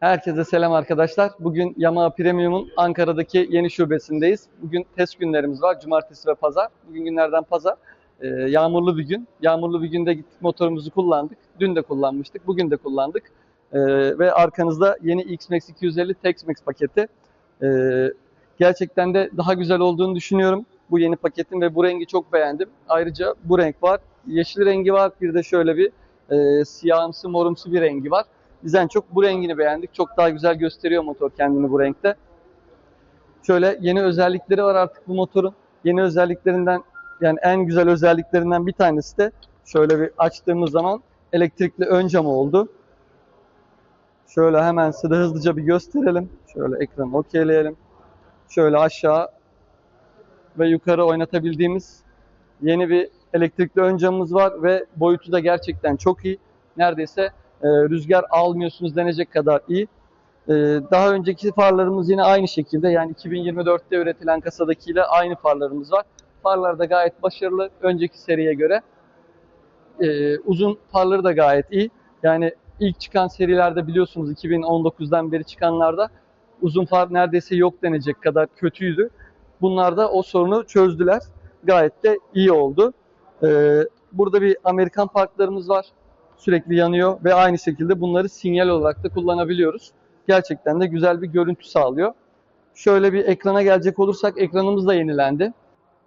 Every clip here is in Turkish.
Herkese selam arkadaşlar. Bugün Yamaha Premium'un Ankara'daki yeni şubesindeyiz. Bugün test günlerimiz var. Cumartesi ve pazar. Bugün günlerden pazar. Ee, yağmurlu bir gün. Yağmurlu bir günde gittik motorumuzu kullandık. Dün de kullanmıştık. Bugün de kullandık. Ee, ve arkanızda yeni X-Max 250 Tex-Max paketi. Ee, gerçekten de daha güzel olduğunu düşünüyorum bu yeni paketin ve bu rengi çok beğendim. Ayrıca bu renk var. Yeşil rengi var. Bir de şöyle bir e, siyahımsı morumsu bir rengi var. Biz en çok bu rengini beğendik. Çok daha güzel gösteriyor motor kendini bu renkte. Şöyle yeni özellikleri var artık bu motorun. Yeni özelliklerinden yani en güzel özelliklerinden bir tanesi de şöyle bir açtığımız zaman elektrikli ön camı oldu. Şöyle hemen size hızlıca bir gösterelim. Şöyle ekranı okeyleyelim. Şöyle aşağı ve yukarı oynatabildiğimiz yeni bir elektrikli ön camımız var ve boyutu da gerçekten çok iyi. Neredeyse e, rüzgar almıyorsunuz denecek kadar iyi. E, daha önceki farlarımız yine aynı şekilde yani 2024'te üretilen kasadakiyle aynı farlarımız var. Farlar da gayet başarılı önceki seriye göre. E, uzun farları da gayet iyi. Yani ilk çıkan serilerde biliyorsunuz 2019'dan beri çıkanlarda uzun far neredeyse yok denecek kadar kötüydü. Bunlar da o sorunu çözdüler. Gayet de iyi oldu. Ee, burada bir Amerikan parklarımız var. Sürekli yanıyor ve aynı şekilde bunları sinyal olarak da kullanabiliyoruz. Gerçekten de güzel bir görüntü sağlıyor. Şöyle bir ekrana gelecek olursak ekranımız da yenilendi.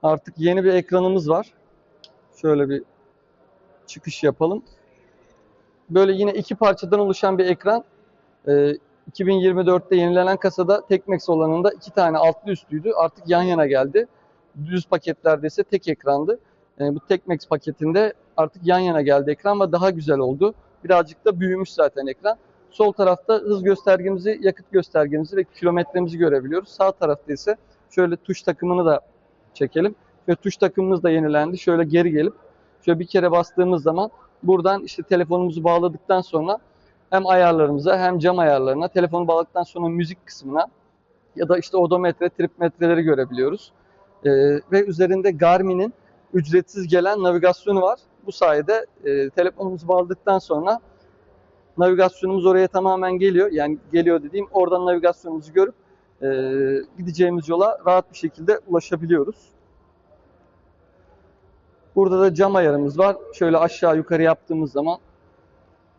Artık yeni bir ekranımız var. Şöyle bir çıkış yapalım. Böyle yine iki parçadan oluşan bir ekran. Ee, 2024'te yenilenen kasada Tekmex olanında iki tane altlı üstlüydü. Artık yan yana geldi. Düz paketlerde ise tek ekrandı. E, bu Tekmex paketinde artık yan yana geldi ekran ve daha güzel oldu. Birazcık da büyümüş zaten ekran. Sol tarafta hız göstergemizi, yakıt göstergemizi ve kilometremizi görebiliyoruz. Sağ tarafta ise şöyle tuş takımını da çekelim. Ve tuş takımımız da yenilendi. Şöyle geri gelip şöyle bir kere bastığımız zaman buradan işte telefonumuzu bağladıktan sonra hem ayarlarımıza hem cam ayarlarına, telefonu bağladıktan sonra müzik kısmına ya da işte odometre, trip metreleri görebiliyoruz. Ee, ve üzerinde Garmin'in ücretsiz gelen navigasyonu var. Bu sayede e, telefonumuzu bağladıktan sonra navigasyonumuz oraya tamamen geliyor. Yani geliyor dediğim oradan navigasyonumuzu görüp e, gideceğimiz yola rahat bir şekilde ulaşabiliyoruz. Burada da cam ayarımız var. Şöyle aşağı yukarı yaptığımız zaman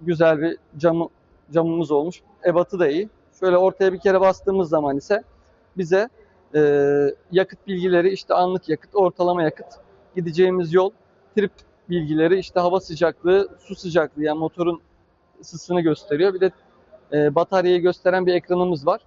güzel bir camı, camımız olmuş. Ebatı da iyi. Şöyle ortaya bir kere bastığımız zaman ise bize e, yakıt bilgileri işte anlık yakıt, ortalama yakıt, gideceğimiz yol, trip bilgileri, işte hava sıcaklığı, su sıcaklığı yani motorun ısısını gösteriyor. Bir de e, bataryayı gösteren bir ekranımız var.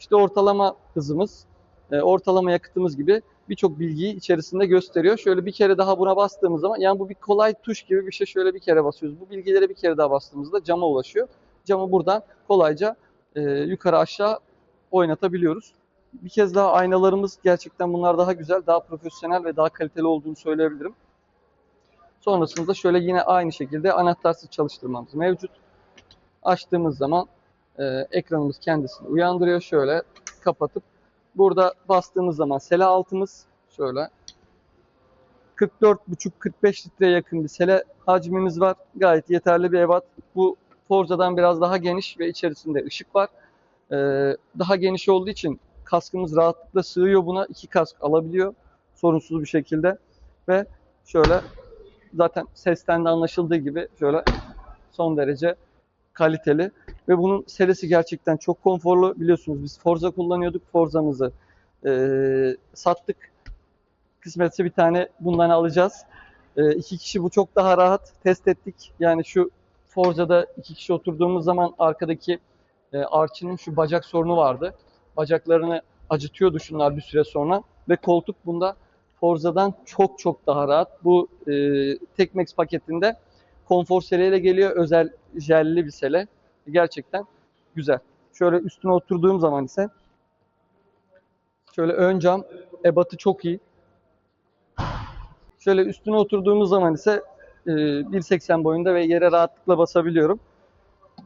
İşte ortalama hızımız, e, ortalama yakıtımız gibi birçok bilgiyi içerisinde gösteriyor. Şöyle bir kere daha buna bastığımız zaman yani bu bir kolay tuş gibi bir şey şöyle bir kere basıyoruz. Bu bilgileri bir kere daha bastığımızda cama ulaşıyor. Camı buradan kolayca e, yukarı aşağı oynatabiliyoruz. Bir kez daha aynalarımız gerçekten bunlar daha güzel, daha profesyonel ve daha kaliteli olduğunu söyleyebilirim. Sonrasında şöyle yine aynı şekilde anahtarsız çalıştırmamız mevcut. Açtığımız zaman e, ekranımız kendisini uyandırıyor. Şöyle kapatıp burada bastığımız zaman sele altımız şöyle 44,5-45 litreye yakın bir sele hacmimiz var. Gayet yeterli bir ebat. Bu Forza'dan biraz daha geniş ve içerisinde ışık var. Ee, daha geniş olduğu için kaskımız rahatlıkla sığıyor buna. iki kask alabiliyor sorunsuz bir şekilde. Ve şöyle zaten sesten de anlaşıldığı gibi şöyle son derece kaliteli. Ve bunun serisi gerçekten çok konforlu. Biliyorsunuz biz Forza kullanıyorduk. Forza'mızı ee, sattık. Kısmetse bir tane bundan alacağız. Ee, iki kişi bu çok daha rahat. Test ettik. Yani şu Forza'da iki kişi oturduğumuz zaman arkadaki e, Archie'nin şu bacak sorunu vardı. Bacaklarını acıtıyordu şunlar bir süre sonra. Ve koltuk bunda Forza'dan çok çok daha rahat. Bu e, Tekmex paketinde konfor seleyle geliyor. Özel jelli bir sele. Gerçekten güzel. Şöyle üstüne oturduğum zaman ise şöyle ön cam ebatı çok iyi. Şöyle üstüne oturduğumuz zaman ise e, 1.80 boyunda ve yere rahatlıkla basabiliyorum.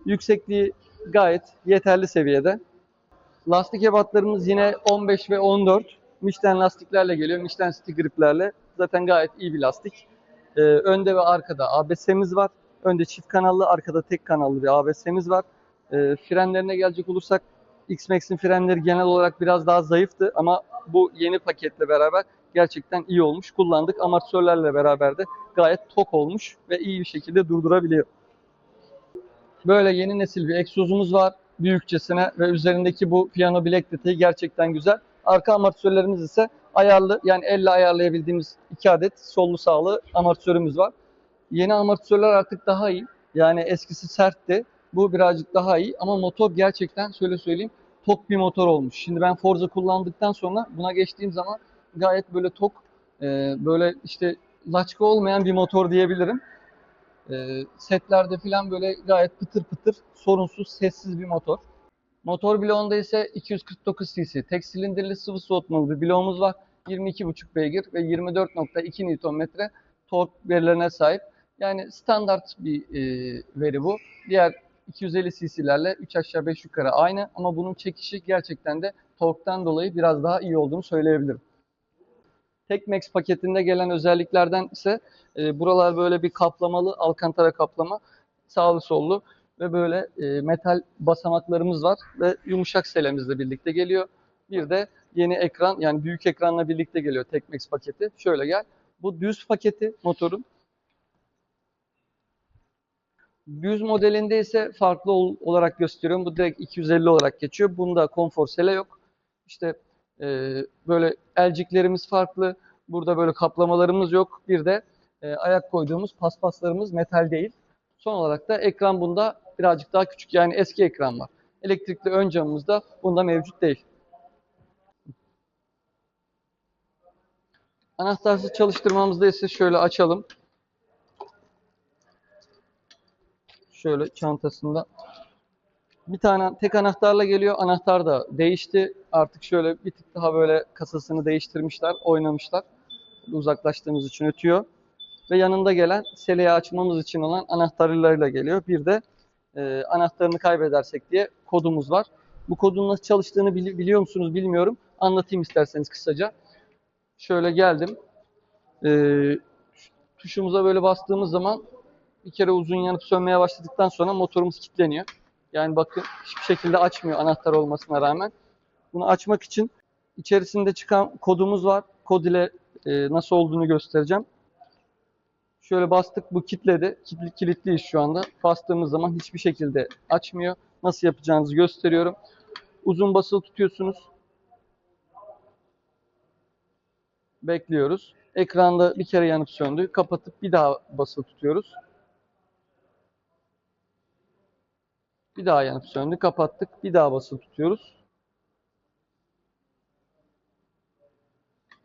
Yüksekliği gayet yeterli seviyede. Lastik ebatlarımız yine 15 ve 14. Michelin lastiklerle geliyor. Michelin City griplerle. Zaten gayet iyi bir lastik. Ee, önde ve arkada ABS'miz var. Önde çift kanallı, arkada tek kanallı bir ABS'miz var. E, frenlerine gelecek olursak X-Max'in frenleri genel olarak biraz daha zayıftı ama bu yeni paketle beraber gerçekten iyi olmuş. Kullandık. Amortisörlerle beraber de gayet tok olmuş ve iyi bir şekilde durdurabiliyor. Böyle yeni nesil bir egzozumuz var. Büyükçesine ve üzerindeki bu piyano bilek detayı gerçekten güzel. Arka amortisörlerimiz ise ayarlı yani elle ayarlayabildiğimiz iki adet sollu sağlı amortisörümüz var. Yeni amortisörler artık daha iyi. Yani eskisi sertti. Bu birazcık daha iyi ama motor gerçekten şöyle söyleyeyim tok bir motor olmuş. Şimdi ben Forza kullandıktan sonra buna geçtiğim zaman gayet böyle tok, e, böyle işte laçka olmayan bir motor diyebilirim. E, setlerde falan böyle gayet pıtır pıtır, sorunsuz, sessiz bir motor. Motor bloğunda ise 249 cc tek silindirli sıvı soğutmalı bir bloğumuz var. 22,5 beygir ve 24.2 Nm tork verilerine sahip. Yani standart bir e, veri bu. Diğer 250 cc'lerle 3 aşağı 5 yukarı aynı ama bunun çekişi gerçekten de torktan dolayı biraz daha iyi olduğunu söyleyebilirim. Tekmax paketinde gelen özelliklerden ise e, buralar böyle bir kaplamalı alkantara kaplama sağlı sollu ve böyle e, metal basamaklarımız var ve yumuşak selemizle birlikte geliyor. Bir de yeni ekran yani büyük ekranla birlikte geliyor Tekmax paketi. Şöyle gel. Bu düz paketi motorun. Düz modelinde ise farklı ol- olarak gösteriyorum. Bu direkt 250 olarak geçiyor. Bunda konfor sele yok. İşte e, böyle elciklerimiz farklı. Burada böyle kaplamalarımız yok. Bir de e, ayak koyduğumuz paspaslarımız metal değil. Son olarak da ekran bunda birazcık daha küçük. Yani eski ekran var. Elektrikli ön camımız da bunda mevcut değil. Anahtarsız çalıştırmamızda ise şöyle açalım. Şöyle çantasında. Bir tane tek anahtarla geliyor. Anahtar da değişti. Artık şöyle bir tık daha böyle kasasını değiştirmişler, oynamışlar. Uzaklaştığımız için ötüyor. Ve yanında gelen seleyi açmamız için olan anahtarlarıyla geliyor. Bir de e, anahtarını kaybedersek diye kodumuz var. Bu kodun nasıl çalıştığını bili- biliyor musunuz bilmiyorum. Anlatayım isterseniz kısaca. Şöyle geldim. E, tuşumuza böyle bastığımız zaman bir kere uzun yanıp sönmeye başladıktan sonra motorumuz kilitleniyor. Yani bakın hiçbir şekilde açmıyor anahtar olmasına rağmen. Bunu açmak için içerisinde çıkan kodumuz var. Kod ile e, nasıl olduğunu göstereceğim. Şöyle bastık bu kilitledi. Kilitli, kilitliyiz şu anda. Bastığımız zaman hiçbir şekilde açmıyor. Nasıl yapacağınızı gösteriyorum. Uzun basılı tutuyorsunuz. Bekliyoruz. Ekranda bir kere yanıp söndü. Kapatıp bir daha basılı tutuyoruz. Bir daha yanıp söndü. Kapattık. Bir daha basılı tutuyoruz.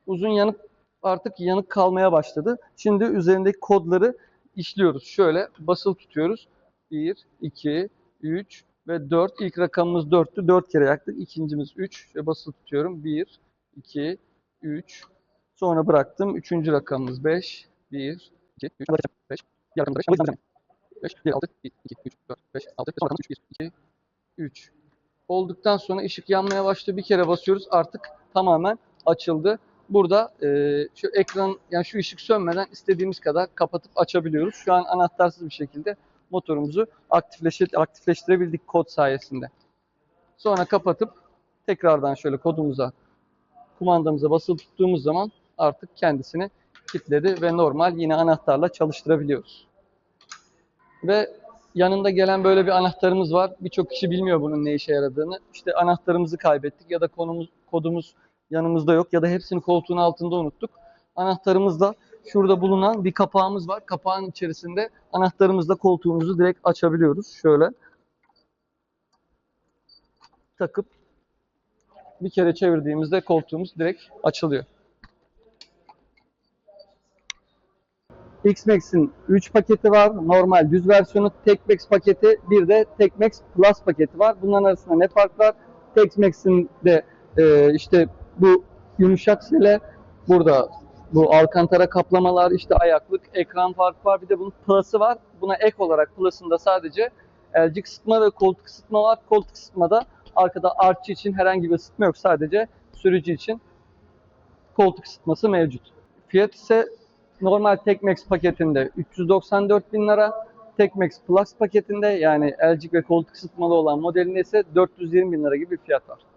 Uzun yanıp artık yanık kalmaya başladı. Şimdi üzerindeki kodları işliyoruz. Şöyle basılı tutuyoruz. 1, 2, 3 ve 4. İlk rakamımız 4'tü. 4 kere yaktık. İkincimiz 3 ve basılı tutuyorum. 1, 2, 3. Sonra bıraktım. Üçüncü rakamımız 5. 1, 2, 3, 5. Diğer rakamımız 5. 5, 1, 6, 2, 3, 4, 5, 6. Son rakamımız 3, 1, 2, 3. Olduktan sonra ışık yanmaya başladı. Bir kere basıyoruz. Artık tamamen açıldı. Burada e, şu ekran yani şu ışık sönmeden istediğimiz kadar kapatıp açabiliyoruz. Şu an anahtarsız bir şekilde motorumuzu aktifleştir aktifleştirebildik kod sayesinde. Sonra kapatıp tekrardan şöyle kodumuza kumandamıza basılı tuttuğumuz zaman artık kendisini kilitledi ve normal yine anahtarla çalıştırabiliyoruz. Ve yanında gelen böyle bir anahtarımız var. Birçok kişi bilmiyor bunun ne işe yaradığını. İşte anahtarımızı kaybettik ya da konumuz, kodumuz yanımızda yok ya da hepsini koltuğun altında unuttuk. Anahtarımızda şurada bulunan bir kapağımız var. Kapağın içerisinde anahtarımızla koltuğumuzu direkt açabiliyoruz. Şöyle takıp bir kere çevirdiğimizde koltuğumuz direkt açılıyor. X-Max'in 3 paketi var. Normal düz versiyonu, Tekmax paketi, bir de Tekmax Plus paketi var. Bunların arasında ne fark var? Tekmax'in de e, işte bu yumuşak sele, burada bu alkantara kaplamalar, işte ayaklık, ekran farkı var. Bir de bunun Plus'ı var. Buna ek olarak Plus'ın da sadece elcik ısıtma ve koltuk ısıtma var. Koltuk ısıtmada arkada artçı için herhangi bir ısıtma yok. Sadece sürücü için koltuk ısıtması mevcut. Fiyat ise normal Tekmax paketinde 394 bin lira. Tekmax Plus paketinde yani elcik ve koltuk ısıtmalı olan modelinde ise 420 bin lira gibi bir fiyat var.